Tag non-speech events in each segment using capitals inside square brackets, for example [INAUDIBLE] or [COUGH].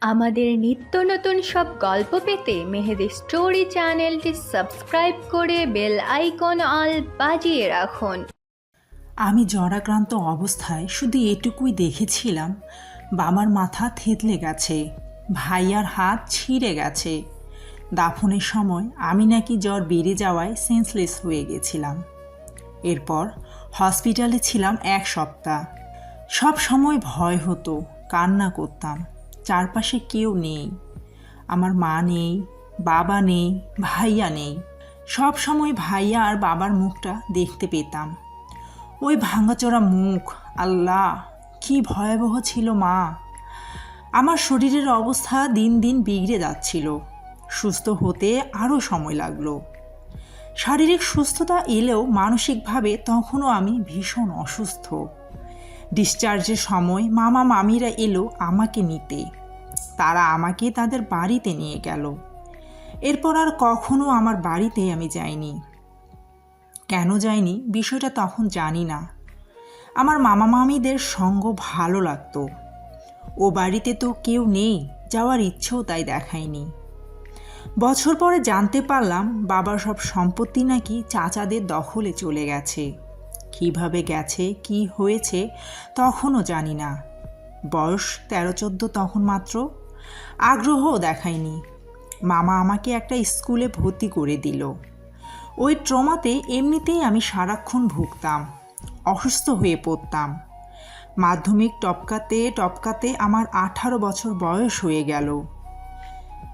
আমাদের নিত্য নতুন সব গল্প পেতে মেহেদি স্টোরি চ্যানেলটি সাবস্ক্রাইব করে বেল আইকন অল বাজিয়ে রাখুন। আমি জরাক্রান্ত অবস্থায় শুধু এটুকুই দেখেছিলাম, বাবার মাথা থেতলে গেছে, ভাইয়ার হাত ছিঁড়ে গেছে। দাফনের সময় আমি নাকি জ্বর বেড়ে যাওয়ায় সেন্সলেস হয়ে গেছিলাম। এরপর হসপিটালে ছিলাম এক সপ্তাহ। সব সময় ভয় হতো, কান্না করতাম। চারপাশে কেউ নেই। আমার মা নেই, বাবা নেই, ভাইয়া নেই। সব সময় ভাইয়া আর বাবার মুখটা দেখতে পেতাম। ওই ভাঙাচোরা মুখ, আল্লাহ, কি ভয়াবহ ছিল মা। আমার শরীরের অবস্থা দিন দিন বিগড়ে যাচ্ছিল। সুস্থ হতে আরও সময় লাগল। শারীরিক সুস্থতা এলেও মানসিকভাবে তখনও আমি ভীষণ অসুস্থ। ডিসচার্জের সময় মামা মামিরা এলো আমাকে নিতে। তারা আমাকে তাদের বাড়িতে নিয়ে গেল। এরপর আর কখনো আমার বাড়িতে আমি যাইনি। কেন যায়নি বিষয়টা তখন জানি না। আমার মামা মামিদের সঙ্গ ভালো লাগতো। ও বাড়িতে তো কেউ নেই, যাওয়ার ইচ্ছেও তাই দেখায়নি। বছর পরে জানতে পারলাম বাবার সব সম্পত্তি নাকি চাচাদের দখলে চলে গেছে। কীভাবে গেছে, কি হয়েছে, তখনও জানি না। বয়স তেরো চোদ্দ তখন মাত্র। আগ্রহও দেখায়নি। মামা আমাকে একটা স্কুলে ভর্তি করে দিল। ওই ট্রমাতে এমনিতেই আমি সারাক্ষণ ভুগতাম, অসুস্থ হয়ে পড়তাম। মাধ্যমিক টপকাতে টপকাতে আমার আঠারো বছর বয়স হয়ে গেল।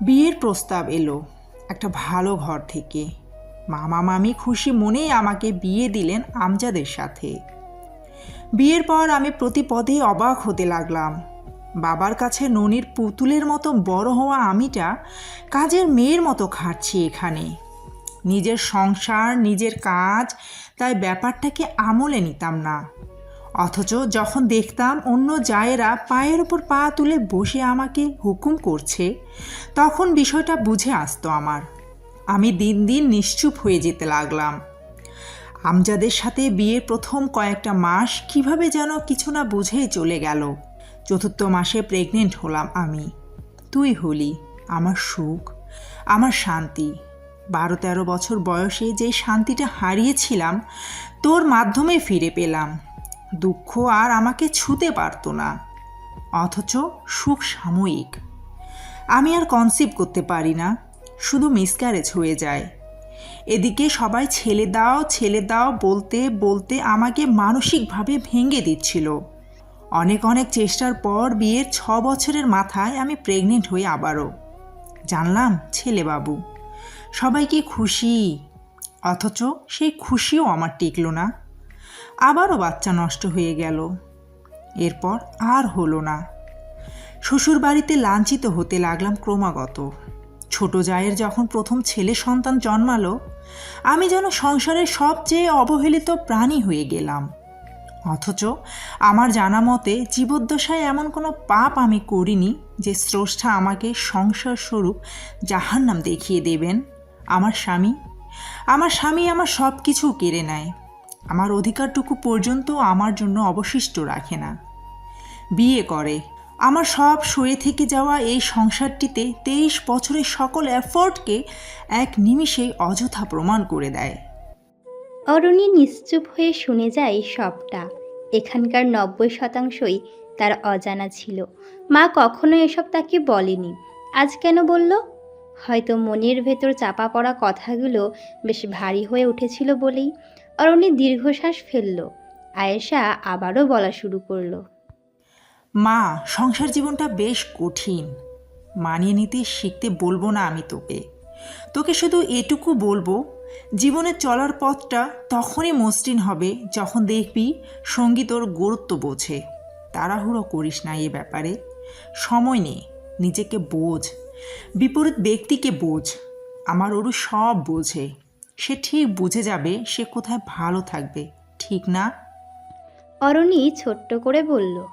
বিয়ের প্রস্তাব এলো, একটা ভালো ঘর থেকে। মামা মামি খুশি মনেই আমাকে বিয়ে দিলেন আমজাদের সাথে। বিয়ের পর আমি প্রতি পদে অবাক হতে লাগলাম। বাবার কাছে ননির পুতুলের মতো বড় হওয়া আমিটা কাজের মেয়ের মতো খাটছি এখানে। নিজের সংসার, নিজের কাজ, তাই ব্যাপারটাকে আমলে নিতাম না। অথচ যখন দেখতাম অন্য জায়েরা পায়ের ওপর পা তুলে বসে আমাকে হুকুম করছে, তখন বিষয়টা বুঝে আসতো আমার। আমি দিন দিন নিশ্চুপ হয়ে যেতে লাগলাম। আমজাদের সাথে বিয়ের প্রথম কয়েকটা মাস কীভাবে যেন কিছু না বুঝেই চলে গেল। চতুর্থ মাসে প্রেগনেন্ট হলাম আমি। তুই হলি, আমার সুখ, আমার শান্তি। বারো তেরো বছর বয়সে যে শান্তিটা হারিয়েছিলাম, তোর মাধ্যমে ফিরে পেলাম। দুঃখ আর আমাকে ছুতে পারতো না। অথচ সুখ সাময়িক। আমি আর কনসিভ করতে পারি না। শুধু মিসক্যারেজ হয়ে যায়। এদিকে সবাই ছেলে দাও ছেলে দাও বলতে বলতে আমাকে মানসিকভাবে ভেঙে দিচ্ছিল। অনেক অনেক চেষ্টার পর বিয়ের ছ বছরের মাথায় আমি প্রেগনেন্ট হয়ে আবারও। জানলাম ছেলে বাবু সবাইকে খুশি? অথচ সেই খুশিও আমার টিকলো না। আবারও বাচ্চা নষ্ট হয়ে গেল। এরপর আর হলো না। শ্বশুর বাড়িতে লাঞ্ছিত হতে লাগলাম ক্রমাগত। ছোট জায়ের যখন প্রথম ছেলে সন্তান জন্মালো, আমি যেন সংসারের সবচেয়ে অবহেলিত প্রাণী হয়ে গেলাম। অথচ আমার জানা মতে জীবদ্দশায় এমন কোনো পাপ আমি করিনি যে স্রষ্টা আমাকে সংসার স্বরূপ জাহান্নাম দেখিয়ে দেবেন। আমার স্বামী আমার স্বামী আমার সব কিছু কেড়ে নেয়। আমার অধিকারটুকু পর্যন্ত আমার জন্য অবশিষ্ট রাখে না। বিয়ে করে। আমার সব সয়ে থেকে যাওয়া এই সংসারটিতে তেইশ বছরের সকল এফোর্টকে এক নিমিষেই অযথা প্রমাণ করে দেয়। অরণি নিশ্চুপ হয়ে শুনে যায় সবটা। এখানকার নব্বই শতাংশই তার অজানা ছিল। মা কখনো এসব তাকে বলেনি। আজ কেন বলল? হয়তো মনের ভেতর চাপা পড়া কথাগুলো বেশ ভারী হয়ে উঠেছিল বলেই। অরণি দীর্ঘশ্বাস ফেলল। আয়েশা আবারও বলা শুরু করল। মা, সংসার জীবনটা বেশ কঠিন। মানিয়ে নিতে শিখতে বলব না আমি তোকে। তোকে শুধু এটুকু বলব, জীবনে চলার পথটা তখনই মসৃণ হবে যখন দেখবি সঙ্গী তোর গুরুত্ব বোঝে। তাড়াহুড়ো করিস না এ ব্যাপারে। সময় নে, নিজেকে বোঝ। বিপরীত ব্যক্তিকে বোঝ। আমার ওরু সব বোঝে। সে ঠিক বুঝে যাবে সে কোথায় ভালো থাকবে, ঠিক না? অরণি ছোট্ট করে বলল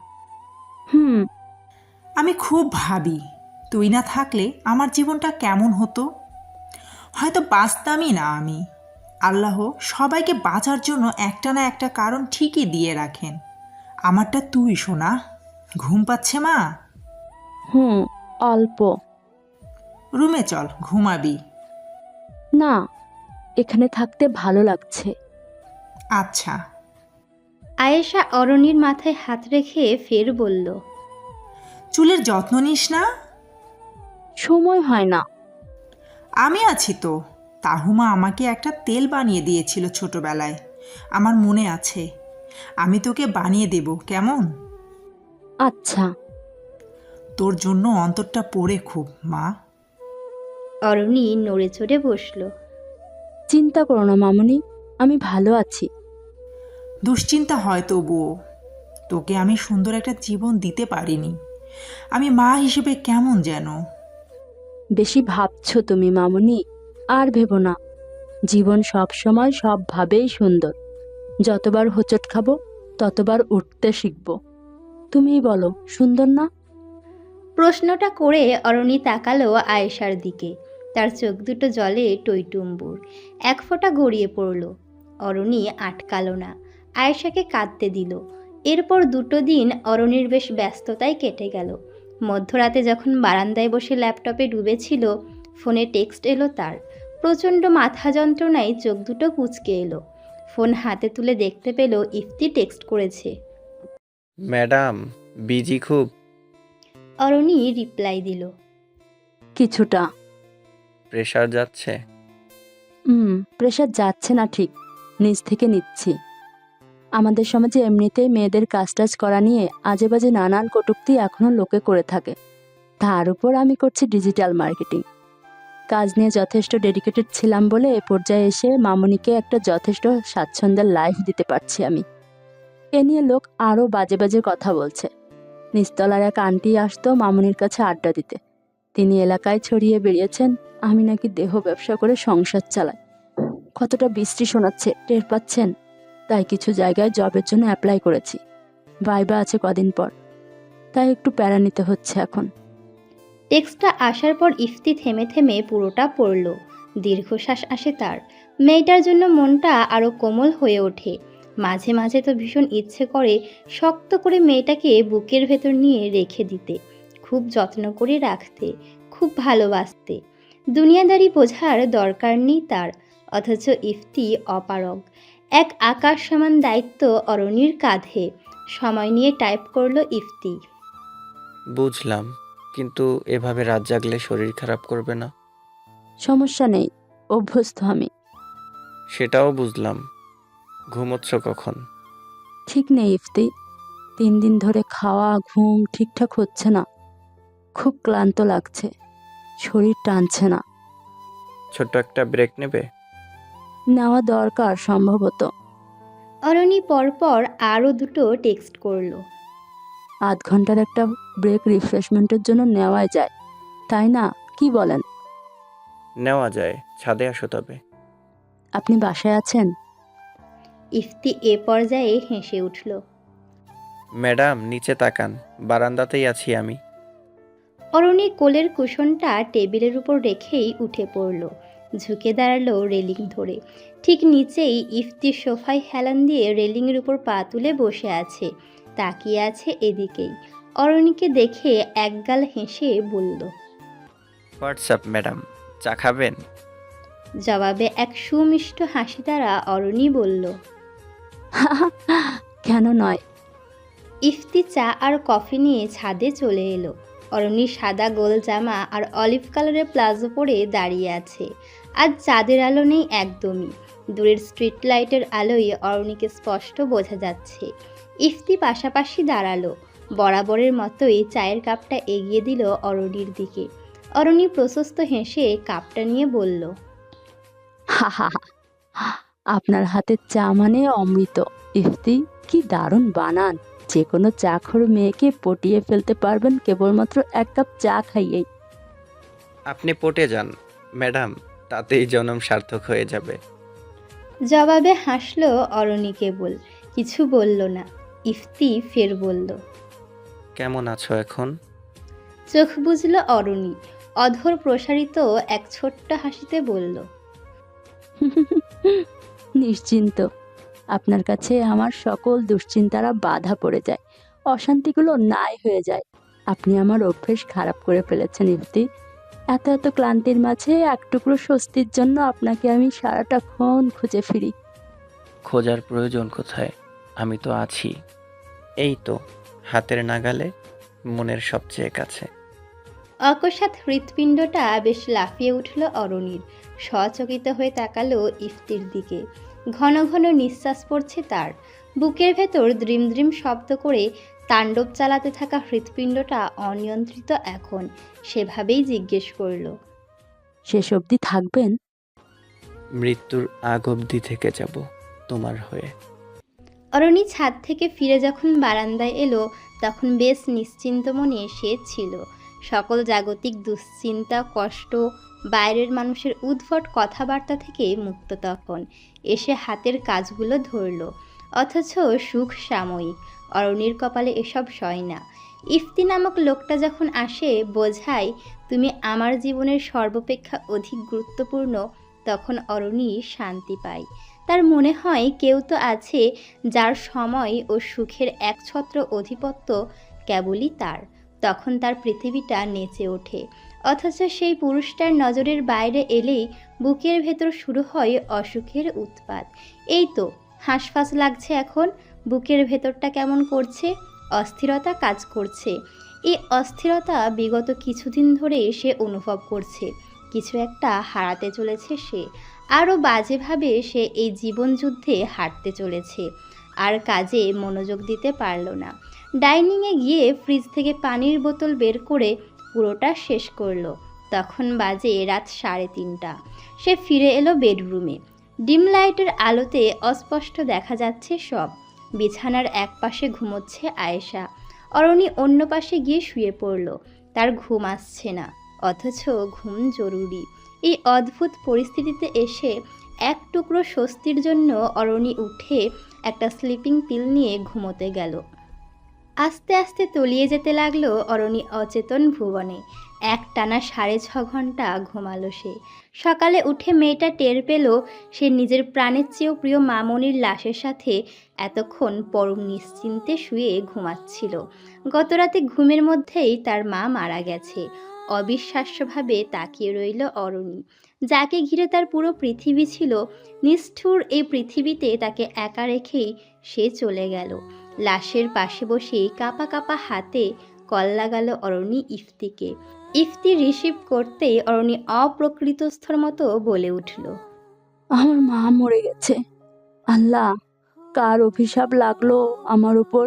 হুম। আমি খুব ভাবি তুই না থাকলে আমার জীবনটা কেমন হতো? হয়তো বাঁচতামই না আমি। আল্লাহ সবাইকে বাঁচার জন্য একটা না একটা কারণ ঠিকই দিয়ে রাখেন। আমারটা তুই শোনা ঘুম পাচ্ছে মা? হুম অল্প। রুমে চল ঘুমাবি। না এখানে থাকতে ভালো লাগছে। আচ্ছা। আয়েশা অরণির মাথায় হাত রেখে ফের বলল চুলের যত্ন নিস না? সময় হয় না। আমি আছি তো। তাহুমা আমাকে একটা তেল বানিয়ে দিয়েছিল ছোটবেলায়। আমার মনে আছে। আমি তোকে বানিয়ে দেব কেমন? আচ্ছা। তোর জন্য অন্তরটা পড়ে খুব মা। অরণি নড়ে চড়ে বসল। চিন্তা করো না মামুনি আমি ভালো আছি। দুশ্চিন্তা হয় তবুও। তোকে আমি সুন্দর একটা জীবন দিতে পারিনি। আমি মা হিসেবে কেমন যেন? বেশি ভাবছ তুমি মামুনি? আর ভেবো না। জীবন সব সময় সবভাবেই সুন্দর। যতবার হোঁচট খাব ততবার উঠতে শিখব। তুমিই বলো সুন্দর না? প্রশ্নটা করে অরণি তাকালো আয়েশার দিকে। তার চোখ দুটো জলে টইটুম্বুর। এক ফোঁটা গড়িয়ে পড়ল। অরণি আটকালো না। আয়েশাকে কাঁদতে দিল। এরপর দুটো দিন অরণির বেশ ব্যস্ততায় কেটে গেল। মধ্যরাতে যখন বারান্দায় বসে ল্যাপটপে ডুবেছিল ফোনে টেক্সট এলো তার। প্রচণ্ড মাথা যন্ত্রণায় চোখ দুটো কুচকে এলো। ফোন হাতে তুলে দেখতে পেল ইফতি টেক্সট করেছে। ম্যাডাম বিজি খুব। অরণি রিপ্লাই দিল। কিছুটা। প্রেশার যাচ্ছে? হুম প্রেশার যাচ্ছে না ঠিক। নিজ থেকে নিচ্ছি। আমাদের সমাজে এমনিতেই মেয়েদের কাজ টাজ করা নিয়ে আজে বাজে নানান কটূক্তি এখনও লোকে করে থাকে। তার উপর আমি করছি ডিজিটাল মার্কেটিং। কাজ নিয়ে যথেষ্ট ডেডিকেটেড ছিলাম বলে এ পর্যায়ে এসে মামনিকে একটা যথেষ্ট স্বাচ্ছন্দ্যের লাইফ দিতে পারছি আমি। এ নিয়ে লোক আরও বাজে বাজে কথা বলছে। নিস্তলার এক আন্টি আসতো মামনির কাছে আড্ডা দিতে। তিনি এলাকায় ছড়িয়ে বেরিয়েছেন আমি নাকি দেহ ব্যবসা করে সংসার চালাই। কতটা বৃষ্টি শোনাচ্ছে, টের পাচ্ছেন? তাই কিছু জায়গায় জবের জন্য অ্যাপ্লাই করেছি। ভাইবা আছে কদিন পর। তাই একটু প্যারা নিতে হচ্ছে এখন। টেক্সটটা আসার পর ইফতি থেমে থেমে পুরোটা পড়ল। দীর্ঘশ্বাস আসে তার। মেয়েটার জন্য মনটা আরও কোমল হয়ে ওঠে। মাঝে মাঝে তো ভীষণ ইচ্ছে করে শক্ত করে মেয়েটাকে বুকের ভেতর নিয়ে রেখে দিতে, খুব যত্ন করে রাখতে, খুব ভালোবাসতে। দুনিয়াদারি বোঝার দরকার নেই তার, অথচ ইফতি অপারগ। এক আকাশ সমান দায়িত্ব অরণির কাঁধে। সময় নিয়ে টাইপ করল ইফতি। বুঝলাম কিন্তু এভাবে রাত জাগলে শরীর খারাপ করবে না? সমস্যা নেই অভ্যস্ত আমি। সেটাও বুঝলাম। ঘুমোচ্ছ কখন? ঠিক নেই ইফতি। তিন দিন ধরে খাওয়া ঘুম ঠিকঠাক হচ্ছে না। খুব ক্লান্ত লাগছে। শরীর টানছে না। ছোট্ট একটা ব্রেক নেবে? নেওয়া দরকার সম্ভবত। অরণি পরপর আরও দুটো টেক্সট করল। আধ ঘণ্টার একটা ব্রেক রিফ্রেশমেন্টের জন্য নেওয়াই যায়। তাই না? কি বলেন? নেওয়া যায়। ছাদে আসো তবে। আপনি বাসায় আছেন? ইফতি এ পর্যায়ে হেসে উঠল। ম্যাডাম নিচে তাকান। বারান্দাতেই আছি আমি। অরণি কোলের কুশনটা টেবিলের উপর রেখেই উঠে পড়ল। ঝুঁকে দাঁড়াল রেলিং ধরে। ঠিক নিচেই ইফতি সোফায় হেলান দিয়ে রেলিংয়ের উপর পা তুলে বসে আছে। তাকিয়ে আছে এদিকেই। অরণিকে দেখে একগাল হেসে বলল হোয়াটসঅ্যাপ ম্যাডাম চা খাবেন? জবাবে এক সুমিষ্ট হাসি দ্বারা অরণি বলল কেন নয়? ইফতি চা আর কফি নিয়ে ছাদে চলে এলো। অরণি সাদা গোল জামা আর অলিভ কালারের প্লাজো পরে দাঁড়িয়ে আছে। আজ চাঁদের আলো নেই একদমই। দূরের স্ট্রিট লাইটের আলোয় অরণিকে স্পষ্ট বোঝা যাচ্ছে। ইফতি পাশাপাশি দাঁড়াল। বরাবরের মতোই চায়ের কাপটা এগিয়ে দিল অরণির দিকে। অরণি প্রশস্ত হেসে কাপটা নিয়ে বলল হা হা। আপনার হাতের চা মানে অমৃত। ইফতি, কি দারুণ বানান। যে কোনো চাখর মেয়েকে পটিয়ে ফেলতে পারবেন কেবলমাত্র এক কাপ চা খাইয়েই। আপনি পটে যান ম্যাডাম তাতেই জনম সার্থক হয়ে যাবে। জবাবে হাসলো অরণি কেবল কিছু বলল না ইফতি ফের বলল। কেমন আছো এখন? চোখ বুঝল অরণি অধর প্রসারিত এক ছোট্ট হাসিতে বলল। [LAUGHS] নিশ্চিন্ত। আপনার কাছে আমার সকল দুশ্চিন্তারা বাধা পড়ে যায় অশান্তিগুলো নাই হয়ে যায়। আপনি আমার অভ্যেস খারাপ করে ফেলেছেন ইফতি। এত এত ক্লান্তির মাঝে এক টুকরো স্বস্তির জন্য আপনাকে আমি সারাটাক্ষণ খুঁজে ফিরি। খোঁজার প্রয়োজন কোথায়? আমি তো আছি। এই তো হাতের নাগালে মনের সবচেয়ে কাছে। অকস্মাৎ হৃৎপিণ্ডটা বেশ লাফিয়ে উঠল অরণির। সচকিত হয়ে তাকালো ইফতির দিকে। ঘন ঘন নিঃশ্বাস পড়ছে তার। বুকের ভেতর দ্রিম দ্রিম শব্দ করে তাণ্ডব চালাতে থাকা হৃৎপিণ্ডটা অনিয়ন্ত্রিত এখন। সেভাবেই জিজ্ঞেস করল শেষ অবধি থাকবেন? মৃত্যুর আগ অবধি থেকে যাব তোমার হয়ে। অরণি ছাদ থেকে ফিরে যখন বারান্দায় এলো তখন বেশ নিশ্চিন্ত মনে সে ছিল। সকল জাগতিক দুশ্চিন্তা, কষ্ট, বাইরের মানুষের উদ্ভট কথাবার্তা থেকে মুক্ত তখন। এসে হাতের কাজগুলো ধরল। অথচ সুখ সাময়িক অরণির কপালে এসব সয় না। ইফতি নামক লোকটা যখন আসে, বোঝায়, তুমি আমার জীবনের সর্বাপেক্ষা অধিক গুরুত্বপূর্ণ। তখন অরণি শান্তি পায়। তার মনে হয়, কেউ তো আছে যার সময় ও সুখের একছত্র অধিপত্য কেবলই তার। তখন তার পৃথিবীটা নেচে ওঠে। অথচ সেই পুরুষটার নজরের বাইরে এলেই বুকের ভেতর শুরু হয় অসুখের উৎপাত। এই তো, হাঁসফাঁস লাগছে এখন। বুকের ভেতরটা কেমন করছে? অস্থিরতা কাজ করছে। এই অস্থিরতা বিগত কিছুদিন ধরে সে অনুভব করছে। কিছু একটা হারাতে চলেছে সে। আরও বাজেভাবে সে এই জীবনযুদ্ধে হারতে চলেছে। আর কাজে মনোযোগ দিতে পারল না। ডাইনিংয়ে গিয়ে ফ্রিজ থেকে পানির বোতল বের করে পুরোটা শেষ করল। তখন বাজে রাত সাড়ে তিনটা। সে ফিরে এলো বেডরুমে। ডিম লাইটের আলোতে অস্পষ্ট দেখা যাচ্ছে সব। বিছানার এক পাশে ঘুমোচ্ছে আয়েশা। অরণি অন্য পাশে গিয়ে শুয়ে পড়ল। তার ঘুম আসছে না, অথচ ঘুম জরুরি। এই অদ্ভুত পরিস্থিতিতে এসে এক টুকরো স্বস্তির জন্য অরণি উঠে একটা স্লিপিং পিল নিয়ে ঘুমোতে গেল। আস্তে আস্তে তলিয়ে যেতে লাগল অরণি অচেতন ভুবনে। এক টানা সাড়ে ছ ঘণ্টা ঘুমালো সে। সকালে উঠে মেয়েটা টের পেল সে নিজের প্রাণের চেয়েও প্রিয় মামনির লাশের সাথে এতক্ষণ পরম নিশ্চিন্তে শুয়ে ঘুমাচ্ছিল। গতরাতে ঘুমের মধ্যেই তার মা মারা গেছে। অবিশ্বাস্যভাবে তাকিয়ে রইল অরণি। যাকে ঘিরে তার পুরো পৃথিবী ছিল, নিষ্ঠুর এই পৃথিবীতে তাকে একা রেখেই সে চলে গেল। লাশের পাশে বসে কাপা কাপা হাতে কল লাগালো অরণি ইফতিকে। ইফতি রিসিভ করতেই অরণি অপ্রকৃতস্থর মতো বলে উঠল, আমার মা মরে গেছে। আল্লাহ, কার অভিশাপ লাগল আমার উপর?